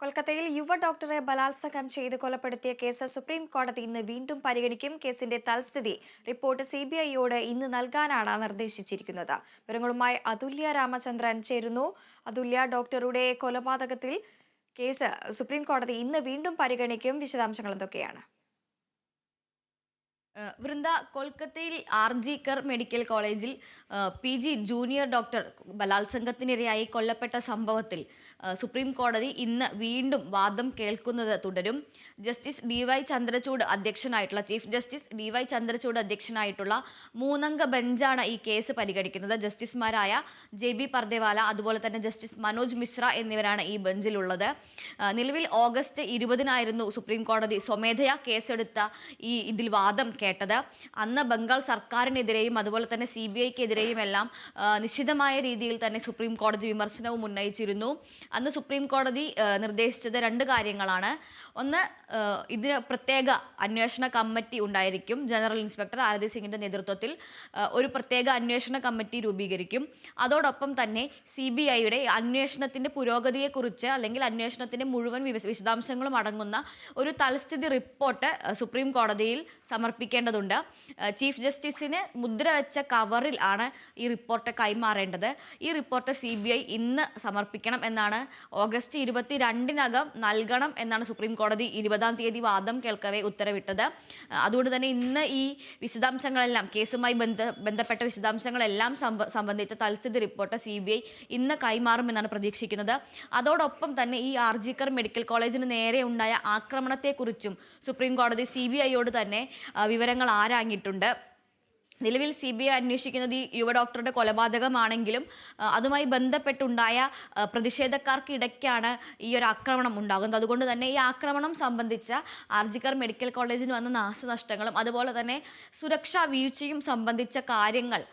കൊൽക്കത്തയിൽ യുവ ഡോക്ടറെ ബലാത്സംഗം ചെയ്ത് കൊലപ്പെടുത്തിയ കേസ് സുപ്രീം കോടതി ഇന്ന് വീണ്ടും പരിഗണിക്കും. കേസിന്റെ തൽസ്ഥിതി റിപ്പോർട്ട് സി ബി ഐയോട് ഇന്ന് നൽകാനാണ് നിർദ്ദേശിച്ചിരിക്കുന്നത്. വിവരങ്ങളുമായി അതുല്യ രാമചന്ദ്രൻ ചേരുന്നു. അതുല്യ ഡോക്ടറുടെ കൊലപാതകത്തിൽ കേസ് സുപ്രീം കോടതി ഇന്ന് വീണ്ടും പരിഗണിക്കും. വിശദാംശങ്ങൾ എന്തൊക്കെയാണ്? വൃന്ദ കൊൽക്കത്തയിൽ ആർ ജി കർ മെഡിക്കൽ കോളേജിൽ പി ജി ജൂനിയർ ഡോക്ടർ ബലാത്സംഗത്തിനിരയായി കൊല്ലപ്പെട്ട സംഭവത്തിൽ സുപ്രീം കോടതി ഇന്ന് വീണ്ടും വാദം കേൾക്കുന്നത് തുടരും. Justice D Y Chandrachud അധ്യക്ഷനായിട്ടുള്ള chief justice D Y Chandrachud അധ്യക്ഷനായിട്ടുള്ള മൂന്നംഗ ബെഞ്ചാണ് ഈ കേസ് പരിഗണിക്കുന്നത്. ജസ്റ്റിസുമാരായ ജെ ബി പർദേവാല അതുപോലെ തന്നെ ജസ്റ്റിസ് മനോജ് മിശ്ര എന്നിവരാണ് ഈ ബെഞ്ചിലുള്ളത്. നിലവിൽ ഓഗസ്റ്റ് ഇരുപതിനായിരുന്നു സുപ്രീം കോടതി സ്വമേധയാ കേസെടുത്ത ഈ ഇതിൽ വാദം കേട്ടത്. അന്ന് ബംഗാൾ സർക്കാരിനെതിരെയും അതുപോലെ തന്നെ സി ബി ഐക്കെതിരെയും എല്ലാം നിശ്ചിതമായ രീതിയിൽ തന്നെ സുപ്രീം കോടതി വിമർശനവും ഉന്നയിച്ചിരുന്നു. അന്ന് സുപ്രീം കോടതി നിർദ്ദേശിച്ചത് രണ്ട് കാര്യങ്ങളാണ്. ഒന്ന് ഇതിന് പ്രത്യേക അന്വേഷണ കമ്മിറ്റി ഉണ്ടായിരിക്കും. ജനറൽ ഇൻസ്പെക്ടർ ആരതി സിംഗിന്റെ നേതൃത്വത്തിൽ ഒരു പ്രത്യേക അന്വേഷണ കമ്മിറ്റി രൂപീകരിക്കും. അതോടൊപ്പം തന്നെ സി ബി ഐയുടെ അന്വേഷണത്തിന്റെ പുരോഗതിയെക്കുറിച്ച് അല്ലെങ്കിൽ അന്വേഷണത്തിന്റെ മുഴുവൻ വിശദാംശങ്ങളും അടങ്ങുന്ന ഒരു തൽസ്ഥിതി റിപ്പോർട്ട് സുപ്രീം കോടതിയിൽ സമർപ്പിക്കേണ്ടതുണ്ട് ആ, ചീഫ് ജസ്റ്റിസിന് മുദ്ര വെച്ച കവറിൽ ആണ് ഈ റിപ്പോർട്ട് കൈമാറേണ്ടത്. ഈ റിപ്പോർട്ട് സി ബി ഐ ഇന്ന് സമർപ്പിക്കണം എന്നാണ്. ഓഗസ്റ്റ് ഇരുപത്തി രണ്ടിനകം നൽകണം എന്നാണ് സുപ്രീം കോടതി ഇരുപതാം തീയതി വാദം കേൾക്കവേ ഉത്തരവിട്ടത്. അതുകൊണ്ട് തന്നെ ഇന്ന് ഈ വിശദാംശങ്ങളെല്ലാം കേസുമായി ബന്ധ ബന്ധപ്പെട്ട വിശദാംശങ്ങളെല്ലാം സംബന്ധിച്ച തൽസ്ഥിതി റിപ്പോർട്ട് സി ബി ഐ ഇന്ന് കൈമാറുമെന്നാണ് പ്രതീക്ഷിക്കുന്നത്. അതോടൊപ്പം തന്നെ ഈ ആർ ജി കർ മെഡിക്കൽ കോളേജിന് നേരെ ഉണ്ടായ ആക്രമണത്തെക്കുറിച്ചും സുപ്രീം കോടതി സി ബി ഐയോട് തന്നെ ആ, വിവരങ്ങൾ ആരാഞ്ഞിട്ടുണ്ട്? നിലവിൽ സി ബി ഐ അന്വേഷിക്കുന്നത് ഈ യുവ ഡോക്ടറുടെ കൊലപാതകമാണെങ്കിലും അതുമായി ബന്ധപ്പെട്ടുണ്ടായ പ്രതിഷേധക്കാർക്കിടയ്ക്കാണ് ഈ ഒരു ആക്രമണം ഉണ്ടാകുന്നത്. അതുകൊണ്ട് തന്നെ ഈ ആക്രമണം സംബന്ധിച്ച ആർജിക്കർ മെഡിക്കൽ കോളേജിന് വന്ന നാശനഷ്ടങ്ങളും അതുപോലെ തന്നെ സുരക്ഷാ വീഴ്ചയും സംബന്ധിച്ച കാര്യങ്ങൾ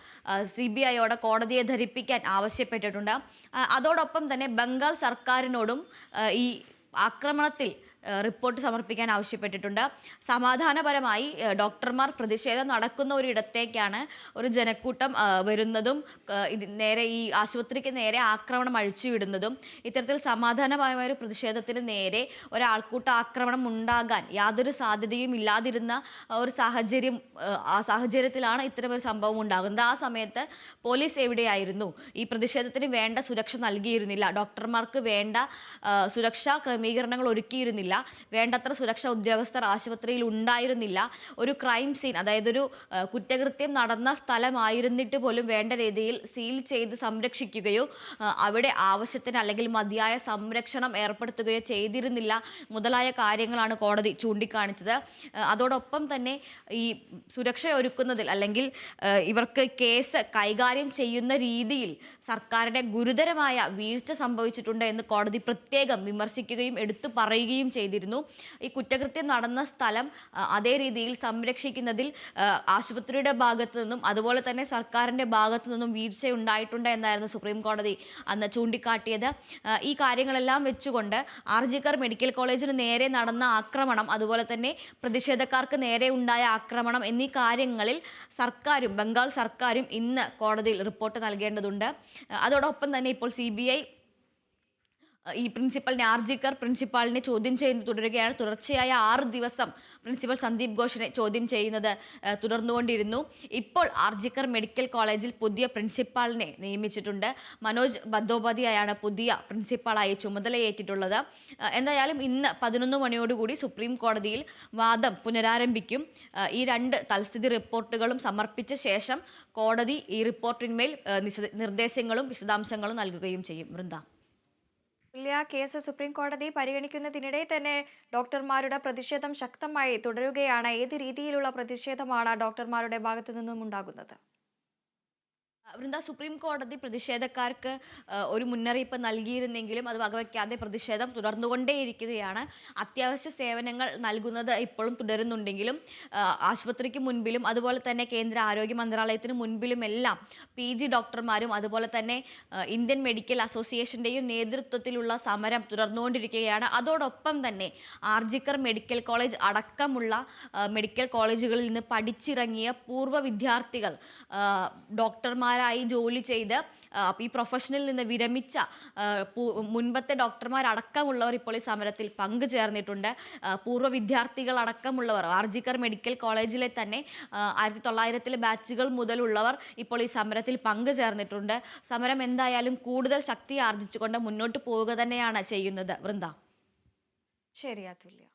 സി ബി ഐയോട് കോടതിയെ ധരിപ്പിക്കാൻ ആവശ്യപ്പെട്ടിട്ടുണ്ട്. അതോടൊപ്പം തന്നെ ബംഗാൾ സർക്കാരിനോടും ഈ ആക്രമണത്തിൽ റിപ്പോർട്ട് സമർപ്പിക്കാൻ ആവശ്യപ്പെട്ടിട്ടുണ്ട്. സമാധാനപരമായി ഡോക്ടർമാർ പ്രതിഷേധം നടക്കുന്ന ഒരു ഇടത്തേക്കാണ് ഒരു ജനക്കൂട്ടം വരുന്നതും നേരെ ഈ ആശുപത്രിക്ക് നേരെ ആക്രമണം അഴിച്ചുവിടുന്നതും ഇത്തരത്തിൽ സമാധാനപരമായ ഒരു പ്രതിഷേധത്തിന് നേരെ ഒരാൾക്കൂട്ട ആക്രമണം ഉണ്ടാകാൻ യാതൊരു സാധ്യതയും ഇല്ലാതിരുന്ന ഒരു സാഹചര്യം ആ സാഹചര്യത്തിലാണ് ഇത്തരമൊരു സംഭവം ഉണ്ടാകുന്നത്. ആ സമയത്ത് പോലീസ് എവിടെയായിരുന്നു? ഈ പ്രതിഷേധത്തിന് വേണ്ട സുരക്ഷ നൽകിയിരുന്നില്ല. ഡോക്ടർമാർക്ക് വേണ്ട സുരക്ഷാ ക്രമീകരണങ്ങൾ ഒരുക്കിയിരുന്നില്ല. വേണ്ടത്ര സുരക്ഷാ ഉദ്യോഗസ്ഥർ ആശുപത്രിയിൽ ഉണ്ടായിരുന്നില്ല. ഒരു ക്രൈം സീൻ അതായത് ഒരു കുറ്റകൃത്യം നടന്ന സ്ഥലമായിരുന്നിട്ട് പോലും വേണ്ട രീതിയിൽ സീൽ ചെയ്ത് സംരക്ഷിക്കുകയോ അവിടെ ആവശ്യത്തിന് അല്ലെങ്കിൽ മതിയായ സംരക്ഷണം ഏർപ്പെടുത്തുകയോ ചെയ്തിരുന്നില്ല മുതലായ കാര്യങ്ങളാണ് കോടതി ചൂണ്ടിക്കാണിച്ചത്. അതോടൊപ്പം തന്നെ ഈ സുരക്ഷ ഒരുക്കുന്നതിൽ അല്ലെങ്കിൽ ഇവർക്ക് കേസ് കൈകാര്യം ചെയ്യുന്ന രീതിയിൽ സർക്കാരിന്റെ ഗുരുതരമായ വീഴ്ച സംഭവിച്ചിട്ടുണ്ട് എന്ന് കോടതി പ്രത്യേകം വിമർശിക്കുകയും എടുത്തു പറയുകയും ചെയ്തിരുന്നു. ഈ കുറ്റകൃത്യം നടന്ന സ്ഥലം അതേ രീതിയിൽ സംരക്ഷിക്കുന്നതിൽ ആശുപത്രിയുടെ ഭാഗത്തു നിന്നും അതുപോലെ തന്നെ സർക്കാരിന്റെ ഭാഗത്തു നിന്നും വീഴ്ച ഉണ്ടായിട്ടുണ്ട് എന്നായിരുന്നു സുപ്രീം കോടതി അന്ന് ചൂണ്ടിക്കാട്ടിയത്. ഈ കാര്യങ്ങളെല്ലാം വെച്ചുകൊണ്ട് ആർ. ജിക്കർ മെഡിക്കൽ കോളേജിന് നേരെ നടന്ന ആക്രമണം അതുപോലെ തന്നെ പ്രതിഷേധക്കാർക്ക് നേരെ ഉണ്ടായ ആക്രമണം എന്നീ കാര്യങ്ങളിൽ സർക്കാരും ബംഗാൾ സർക്കാരും ഇന്ന് കോടതിയിൽ റിപ്പോർട്ട് നൽകേണ്ടതുണ്ട്. അതോടൊപ്പം തന്നെ ഇപ്പോൾ സി ഈ പ്രിൻസിപ്പലിനെ ആർജിക്കർ പ്രിൻസിപ്പാളിനെ ചോദ്യം ചെയ്യുന്നത് തുടരുകയാണ്. തുടർച്ചയായ ആറ് ദിവസം പ്രിൻസിപ്പൽ സന്ദീപ് ഘോഷിനെ ചോദ്യം ചെയ്യുന്നത് തുടർന്നുകൊണ്ടിരുന്നു. ഇപ്പോൾ ആർജിക്കർ മെഡിക്കൽ കോളേജിൽ പുതിയ പ്രിൻസിപ്പാളിനെ നിയമിച്ചിട്ടുണ്ട്. മനോജ് ബന്ദോപാധ്യായാണ് പുതിയ പ്രിൻസിപ്പാളായി ചുമതലയേറ്റിട്ടുള്ളത്. എന്തായാലും ഇന്ന് പതിനൊന്ന് മണിയോടുകൂടി സുപ്രീം കോടതിയിൽ വാദം പുനരാരംഭിക്കും. ഈ രണ്ട് തൽസ്ഥിതി റിപ്പോർട്ടുകളും സമർപ്പിച്ച ശേഷം കോടതി ഈ റിപ്പോർട്ടിന്മേൽ നിർദ്ദേശങ്ങളും വിശദാംശങ്ങളും നൽകുകയും ചെയ്യും. വൃന്ദ. കേസ് സുപ്രീം കോടതി പരിഗണിക്കുന്നതിനിടെ തന്നെ ഡോക്ടർമാരുടെ പ്രതിഷേധം ശക്തമായി തുടരുകയാണ്. ഏത് രീതിയിലുള്ള പ്രതിഷേധമാണ് ഡോക്ടർമാരുടെ ഭാഗത്തു നിന്നും ഉണ്ടാകുന്നത് വൃന്ദ സുപ്രീം കോടതി പ്രതിഷേധക്കാർക്ക് ഒരു മുന്നറിയിപ്പ് നൽകിയിരുന്നെങ്കിലും അത് വകവയ്ക്കാതെ പ്രതിഷേധം തുടർന്നുകൊണ്ടേയിരിക്കുകയാണ്. അത്യാവശ്യ സേവനങ്ങൾ നൽകുന്നത് ഇപ്പോഴും തുടരുന്നുണ്ടെങ്കിലും ആശുപത്രിക്ക് മുൻപിലും അതുപോലെ തന്നെ കേന്ദ്ര ആരോഗ്യ മന്ത്രാലയത്തിന് മുൻപിലും എല്ലാം പി ജി ഡോക്ടർമാരും അതുപോലെ തന്നെ ഇന്ത്യൻ മെഡിക്കൽ അസോസിയേഷന്റെയും നേതൃത്വത്തിലുള്ള സമരം തുടർന്നുകൊണ്ടിരിക്കുകയാണ്. അതോടൊപ്പം തന്നെ ആർജിക്കർ മെഡിക്കൽ കോളേജ് അടക്കമുള്ള മെഡിക്കൽ കോളേജുകളിൽ നിന്ന് പഠിച്ചിറങ്ങിയ പൂർവ വിദ്യാർത്ഥികൾ ഡോക്ടർമാർ ഡോക്ടർമാരായി ജോലി ചെയ്ത് ഈ പ്രൊഫഷനിൽ നിന്ന് വിരമിച്ച മുൻപത്തെ ഡോക്ടർമാരടക്കമുള്ളവർ ഇപ്പോൾ ഈ സമരത്തിൽ പങ്കുചേർന്നിട്ടുണ്ട്. ചേർന്നിട്ടുണ്ട് പൂർവ വിദ്യാർത്ഥികൾ അടക്കമുള്ളവർ ആർജിക്കർ മെഡിക്കൽ കോളേജിലെ തന്നെ ആയിരത്തി തൊള്ളായിരത്തിലെ ബാച്ചുകൾ മുതലുള്ളവർ ഇപ്പോൾ ഈ സമരത്തിൽ പങ്കുചേർന്നിട്ടുണ്ട്. സമരം എന്തായാലും കൂടുതൽ ശക്തി ആർജിച്ചുകൊണ്ട് മുന്നോട്ട് പോവുക തന്നെയാണ് ചെയ്യുന്നത്. വൃന്ദ. ശരി അതുല്യ